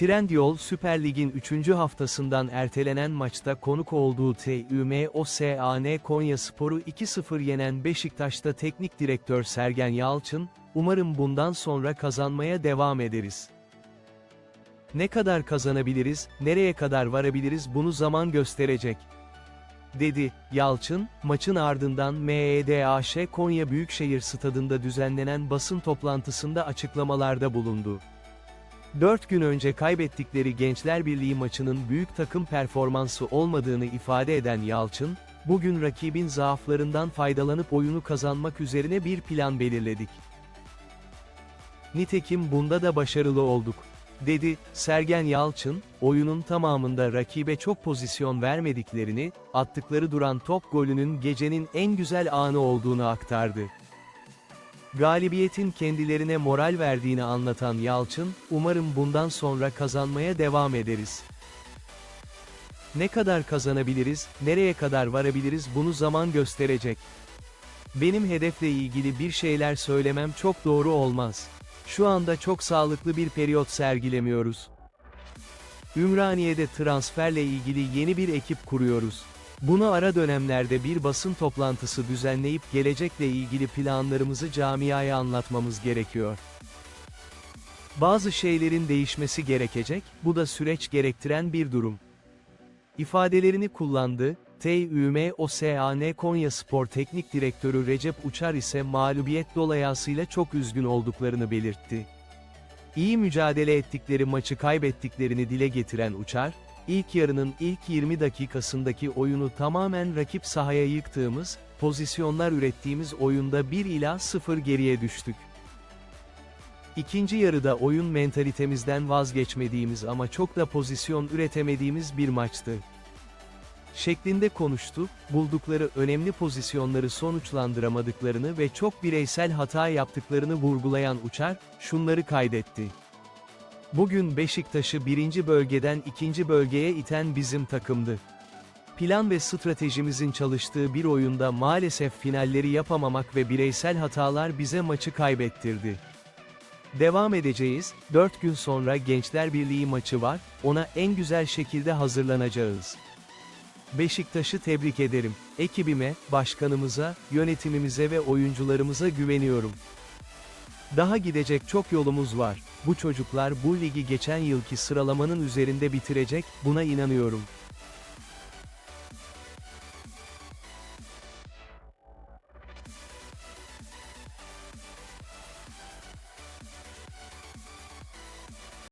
Trendyol Süper Lig'in 3. haftasından ertelenen maçta konuk olduğu TÜM OSAN Konya Sporu 2-0 yenen Beşiktaş'ta teknik direktör Sergen Yalçın, umarım bundan sonra kazanmaya devam ederiz. Ne kadar kazanabiliriz, nereye kadar varabiliriz bunu zaman gösterecek. Dedi, Yalçın, maçın ardından MEDAŞ Konya Büyükşehir Stadında düzenlenen basın toplantısında açıklamalarda bulundu. 4 gün önce kaybettikleri Gençler Birliği maçının büyük takım performansı olmadığını ifade eden Yalçın, bugün rakibin zaaflarından faydalanıp oyunu kazanmak üzerine bir plan belirledik. Nitekim bunda da başarılı olduk. Dedi, Sergen Yalçın, oyunun tamamında rakibe çok pozisyon vermediklerini, attıkları duran top golünün gecenin en güzel anı olduğunu aktardı. Galibiyetin kendilerine moral verdiğini anlatan Yalçın, umarım bundan sonra kazanmaya devam ederiz. Ne kadar kazanabiliriz, nereye kadar varabiliriz bunu zaman gösterecek. Benim hedefle ilgili bir şeyler söylemem çok doğru olmaz. Şu anda çok sağlıklı bir periyot sergilemiyoruz. Ümraniye'de transferle ilgili yeni bir ekip kuruyoruz. Bunu ara dönemlerde bir basın toplantısı düzenleyip gelecekle ilgili planlarımızı camiaya anlatmamız gerekiyor. Bazı şeylerin değişmesi gerekecek, bu da süreç gerektiren bir durum. İfadelerini kullandı, TÜM OSAN Konya Spor Teknik Direktörü Recep Uçar ise mağlubiyet dolayısıyla çok üzgün olduklarını belirtti. İyi mücadele ettikleri maçı kaybettiklerini dile getiren Uçar, ilk yarının ilk 20 dakikasındaki oyunu tamamen rakip sahaya yıktığımız, pozisyonlar ürettiğimiz oyunda 1 ila 0 geriye düştük. İkinci yarıda oyun mentalitemizden vazgeçmediğimiz ama çok da pozisyon üretemediğimiz bir maçtı. Şeklinde konuştu, buldukları önemli pozisyonları sonuçlandıramadıklarını ve çok bireysel hata yaptıklarını vurgulayan Uçar, şunları kaydetti. Bugün Beşiktaş'ı birinci bölgeden ikinci bölgeye iten bizim takımdı. Plan ve stratejimizin çalıştığı bir oyunda maalesef finalleri yapamamak ve bireysel hatalar bize maçı kaybettirdi. Devam edeceğiz, 4 gün sonra Gençler Birliği maçı var, ona en güzel şekilde hazırlanacağız. Beşiktaş'ı tebrik ederim. Ekibime, başkanımıza, yönetimimize ve oyuncularımıza güveniyorum. Daha gidecek çok yolumuz var. Bu çocuklar bu ligi geçen yılki sıralamanın üzerinde bitirecek, buna inanıyorum.